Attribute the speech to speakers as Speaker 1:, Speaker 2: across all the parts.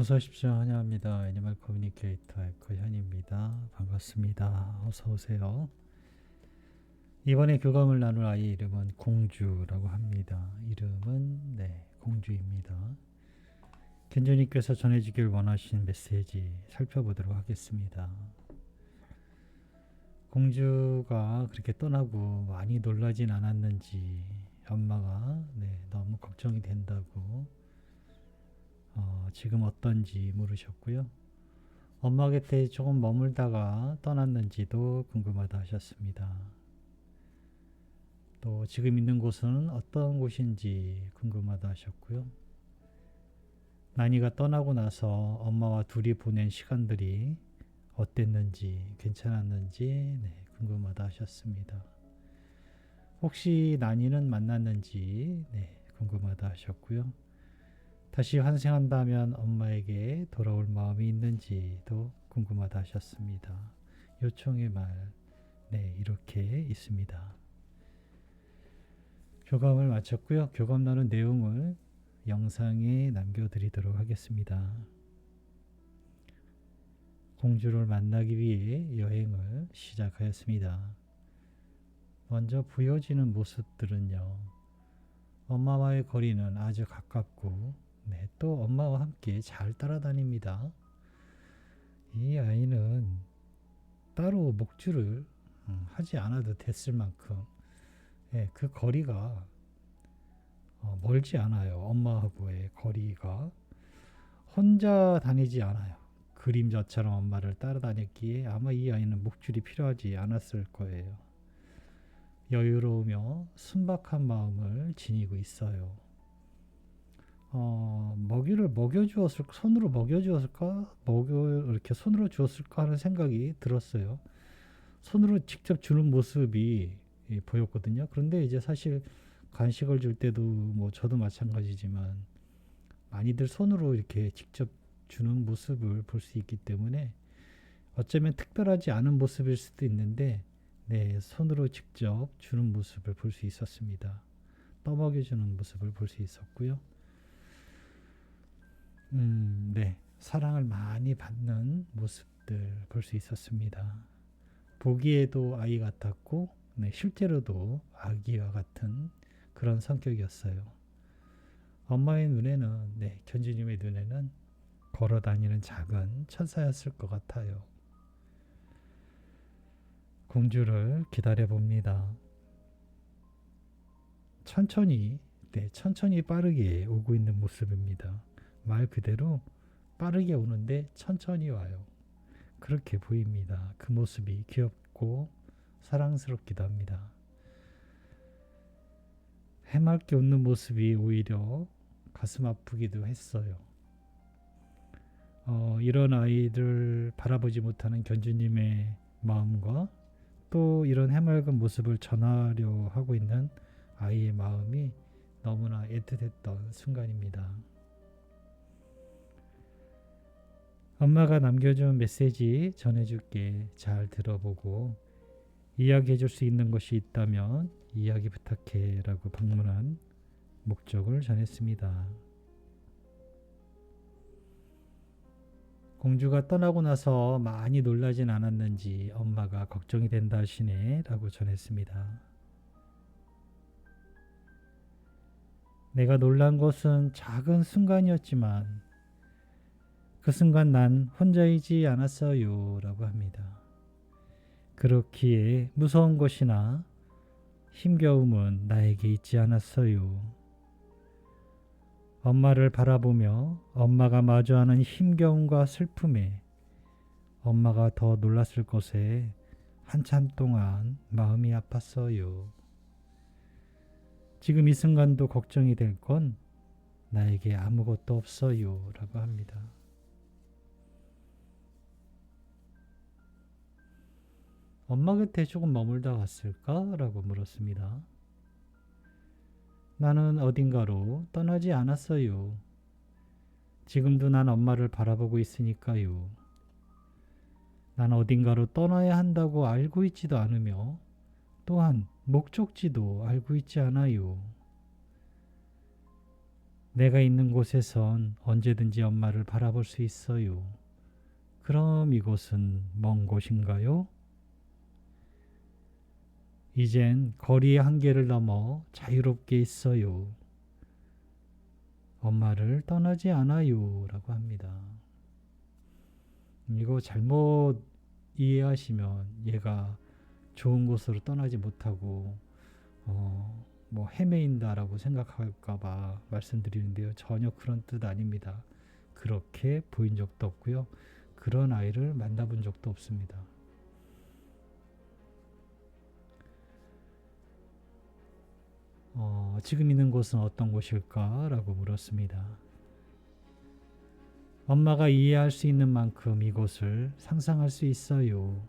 Speaker 1: 어서 오십시오. 환영합니다. 애니멀 커뮤니케이터 에코현입니다. 반갑습니다. 어서 오세요. 이번에 교감을 나눌 아이 이름은 공주라고 합니다. 이름은 네, 공주입니다. 견주님께서 전해주길 원하시는 메시지 살펴보도록 하겠습니다. 공주가 그렇게 떠나고 많이 놀라진 않았는지 엄마가 네, 너무 걱정이 된다고 어, 지금 어떤지 물으셨고요. 엄마 곁에 조금 머물다가 떠났는지도 궁금하다 하셨습니다. 또 지금 있는 곳은 어떤 곳인지 궁금하다 하셨고요. 난이가 떠나고 나서 엄마와 둘이 보낸 시간들이 어땠는지 괜찮았는지 네, 궁금하다 하셨습니다. 혹시 난이는 만났는지 네, 궁금하다 하셨고요. 다시 환생한다면 엄마에게 돌아올 마음이 있는지도 궁금하다 하셨습니다. 요청의 말, 네, 이렇게 있습니다. 교감을 마쳤고요. 교감 나눈 내용을 영상에 남겨드리도록 하겠습니다. 공주를 만나기 위해 여행을 시작하였습니다. 먼저 보여지는 모습들은요. 엄마와의 거리는 아주 가깝고 네, 또 엄마와 함께 잘 따라다닙니다. 이 아이는 따로 목줄을 음, 하지 않아도 됐을 만큼 예, 그 거리가 어, 멀지 않아요. 엄마하고의 거리가 혼자 다니지 않아요. 그림자처럼 엄마를 따라다녔기에 아마 이 아이는 목줄이 필요하지 않았을 거예요. 여유로우며 순박한 마음을 지니고 있어요. 어, 먹이를 먹여 주었을 손으로 먹여 주었을까 먹여 이렇게 손으로 주었을까 하는 생각이 들었어요. 손으로 직접 주는 모습이 예, 보였거든요. 그런데 이제 사실 간식을 줄 때도 뭐 저도 마찬가지지만 많이들 손으로 이렇게 직접 주는 모습을 볼 수 있기 때문에 어쩌면 특별하지 않은 모습일 수도 있는데 네, 손으로 직접 주는 모습을 볼 수 있었습니다. 떠먹여 주는 모습을 볼 수 있었고요. 음, 네, 사랑을 많이 받는 모습들 볼 수 있었습니다. 보기에도 아이 같았고, 네, 실제로도 아기와 같은 그런 성격이었어요. 엄마의 눈에는, 네, 견주님의 눈에는 걸어 다니는 작은 천사였을 것 같아요. 공주를 기다려 봅니다. 천천히, 네, 천천히 빠르게 오고 있는 모습입니다. 말 그대로 빠르게 오는데 천천히 와요. 그렇게 보입니다. 그 모습이 귀엽고 사랑스럽기도 합니다. 해맑게 웃는 모습이 오히려 가슴 아프기도 했어요. 어, 이런 아이들 바라보지 못하는 견주님의 마음과 또 이런 해맑은 모습을 전하려 하고 있는 아이의 마음이 너무나 애틋했던 순간입니다. 엄마가 남겨준 메시지 전해줄게. 잘 들어보고 이야기해줄 수 있는 것이 있다면 이야기 부탁해 라고 방문한 목적을 전했습니다. 공주가 떠나고 나서 많이 놀라진 않았는지 엄마가 걱정이 된다 하시네 라고 전했습니다. 내가 놀란 것은 작은 순간이었지만 그 순간 난 혼자이지 않았어요. 라고 합니다. 그렇기에 무서운 것이나 힘겨움은 나에게 있지 않았어요. 엄마를 바라보며 엄마가 마주하는 힘겨움과 슬픔에 엄마가 더 놀랐을 것에 한참 동안 마음이 아팠어요. 지금 이 순간도 걱정이 될 건 나에게 아무것도 없어요. 라고 합니다. 엄마 곁에 조금 머물다 갔을까? 라고 물었습니다. 나는 어딘가로 떠나지 않았어요. 지금도 난 엄마를 바라보고 있으니까요. 난 어딘가로 떠나야 한다고 알고 있지도 않으며 또한 목적지도 알고 있지 않아요. 내가 있는 곳에선 언제든지 엄마를 바라볼 수 있어요. 그럼 이곳은 먼 곳인가요? 이젠 거리의 한계를 넘어 자유롭게 있어요. 엄마를 떠나지 않아요. 라고 합니다. 이거 잘못 이해하시면 얘가 좋은 곳으로 떠나지 못하고 어, 뭐 헤매인다라고 생각할까봐 말씀드리는데요. 전혀 그런 뜻 아닙니다. 그렇게 보인 적도 없고요. 그런 아이를 만나본 적도 없습니다. 지금 있는 곳은 어떤 곳일까 라고 물었습니다. 엄마가 이해할 수 있는 만큼 이곳을 상상할 수 있어요.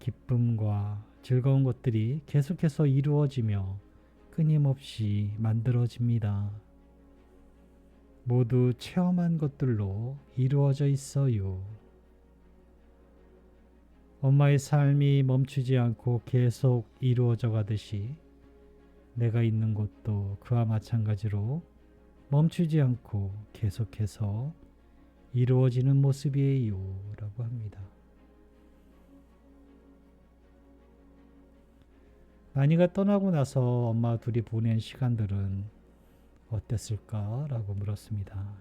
Speaker 1: 기쁨과 즐거운 것들이 계속해서 이루어지며 끊임없이 만들어집니다. 모두 체험한 것들로 이루어져 있어요. 엄마의 삶이 멈추지 않고 계속 이루어져 가듯이 내가 있는 곳도 그와 마찬가지로 멈추지 않고 계속해서 이루어지는 모습이에요. 라고 합니다. 나니가 떠나고 나서 엄마 둘이 보낸 시간들은 어땠을까? 라고 물었습니다.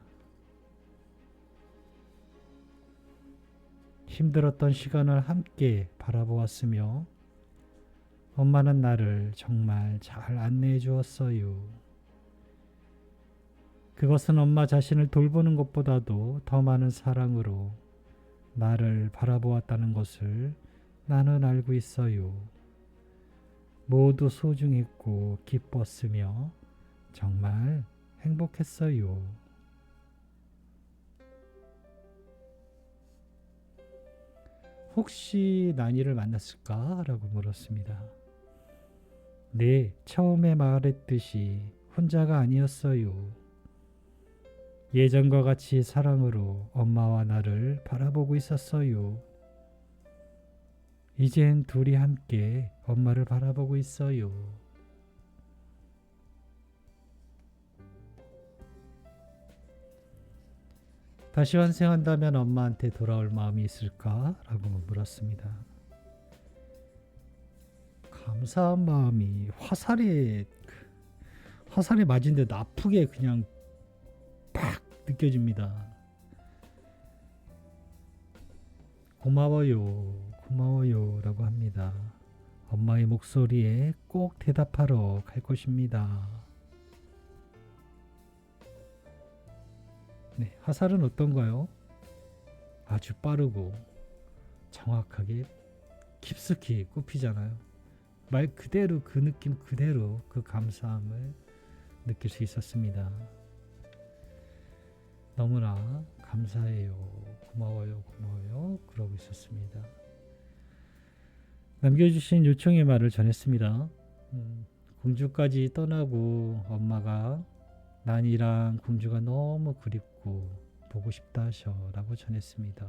Speaker 1: 힘들었던 시간을 함께 바라보았으며 엄마는 나를 정말 잘 안내해 주었어요. 그것은 엄마 자신을 돌보는 것보다도 더 많은 사랑으로 나를 바라보았다는 것을 나는 알고 있어요. 모두 소중했고 기뻤으며 정말 행복했어요. 혹시 난이를 만났을까? 라고 물었습니다. 네, 처음에 말했듯이 혼자가 아니었어요. 예전과 같이 사랑으로 엄마와 나를 바라보고 있었어요. 이젠 둘이 함께 엄마를 바라보고 있어요. 다시 환생한다면 엄마한테 돌아올 마음이 있을까? 라고 물었습니다. 감사한 마음이 화살에 화살에 맞은 듯 아프게 그냥 팍 느껴집니다. 고마워요, 고마워요 라고 합니다. 엄마의 목소리에 꼭 대답하러 갈 것입니다. 네, 화살은 어떤가요? 아주 빠르고 정확하게 깊숙이 꼽히잖아요. 말 그대로 그 느낌 그대로 그 감사함을 느낄 수 있었습니다. 너무나 감사해요. 고마워요. 고마워요. 그러고 있었습니다. 남겨주신 요청의 말을 전했습니다. 음, 공주까지 떠나고 엄마가 난이랑 공주가 너무 그립고 보고 싶다 하셔 라고 전했습니다.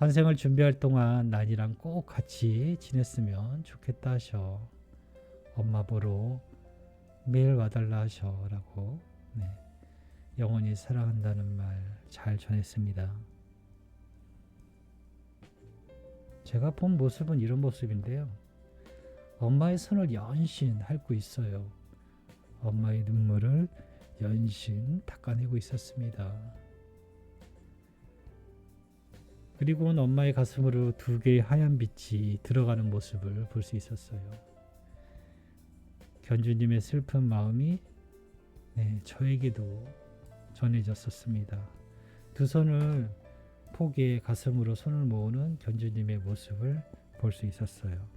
Speaker 1: 환생을 준비할 동안 난이랑 꼭 같이 지냈으면 좋겠다 하셔. 엄마 보러 매일 와달라 하셔 라고 네. 영원히 사랑한다는 말 잘 전했습니다. 제가 본 모습은 이런 모습인데요. 엄마의 손을 연신 핥고 있어요. 엄마의 눈물을 연신 닦아내고 있었습니다. 그리고는 엄마의 가슴으로 두 개의 하얀 빛이 들어가는 모습을 볼 수 있었어요. 견주님의 슬픈 마음이 네, 저에게도 전해졌었습니다. 두 손을 포기해 가슴으로 손을 모으는 견주님의 모습을 볼 수 있었어요.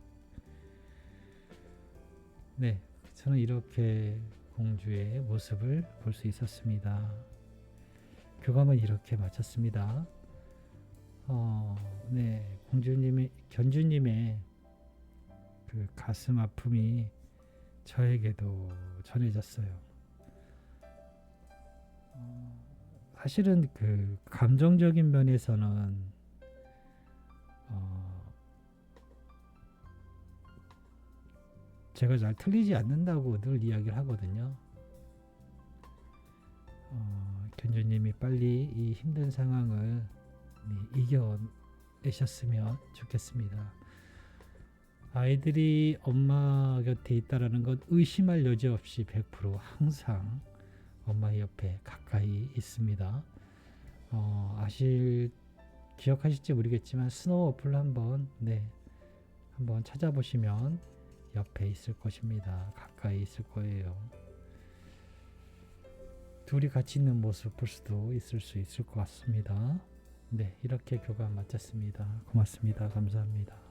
Speaker 1: 네, 저는 이렇게 공주의 모습을 볼 수 있었습니다. 교감은 이렇게 마쳤습니다. 어, 네, 공주님의 견주님의 그 가슴 아픔이 저에게도 전해졌어요. 어, 사실은 그 감정적인 면에서는 어, 제가 잘 틀리지 않는다고 늘 이야기를 하거든요. 견주님이 빨리 이 힘든 상황을 네, 이겨내셨으면 좋겠습니다. 아이들이 엄마 곁에 있다라는 것 의심할 여지 없이 100% 항상 엄마 옆에 가까이 있습니다. 어, 아실 기억하실지 모르겠지만 스노우 어플 한번 네 한번 찾아보시면 옆에 있을 것입니다. 가까이 있을 거예요. 둘이 같이 있는 모습 볼 수도 있을 수 있을 것 같습니다. 네, 이렇게 교감 마쳤습니다. 고맙습니다. 감사합니다.